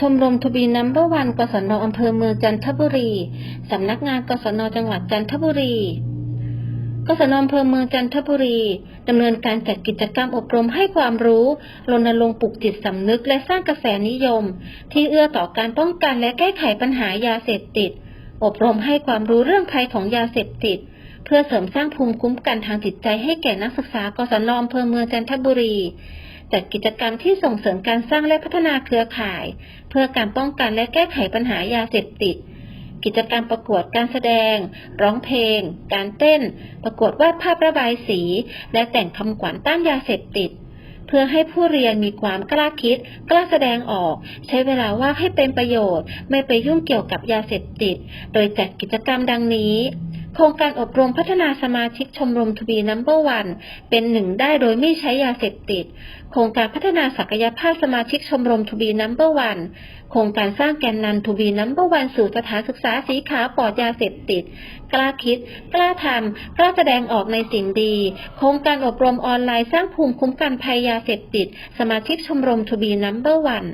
ชมรมทูบีนัมเบอร์วันกศนอำเภอเมืองจันทบุรี สำนักงานกศนจังหวัดจันทบุรีกศนอำเภอเมืองจันทบุรีดำเนินการจัดกิจกรรมอบรมให้ความรู้รณรงค์ปลุกจิตสำนึกและสร้างกระแสนิยม ที่เอื้อต่อการป้องกันและแก้ไขปัญหายาเสพติด อบรมให้ความรู้เรื่องภัยของยาเสพติด เพื่อเสริมสร้างภูมิคุ้มกันทางจิตใจให้แก่นักศึกษากศนอำเภอเมืองจันทบุรี จัดกิจกรรมที่ส่งเสริมการสร้างและพัฒนาเครือข่าย เพื่อการป้องกันและแก้ไขปัญหายาเสพติด กิจกรรมประกวดการแสดง ร้องเพลง การเต้น ประกวดวาดภาพระบายสี และแต่งคำขวัญต้านยาเสพติด เพื่อให้ผู้เรียนมีความกล้าคิด กล้าแสดงออก ใช้เวลาว่างให้เป็นประโยชน์ ไม่ไปยุ่งเกี่ยวกับยาเสพติด โดยจัดกิจกรรมดังนี้ โครงการอบรมพัฒนาสมาชิกชมรมทบีนัมเบอร์วันเป็นหนึ่งได้โดยไม่ใช้ยาเสพติด โครงการพัฒนาศักยภาพสมาชิกชมรมทบีนัมเบอร์วันโครงการสร้างแกนนำทบีนัมเบอร์วันสู่สถานศึกษาสีขาวปลอดยาเสพติด กล้าคิด กล้าทำกล้าแสดงออกในสิ่งดี โครงการอบรมออนไลน์สร้างภูมิคุ้มกันภัยยาเสพติด สมาชิกชมรมทบีนัมเบอร์วัน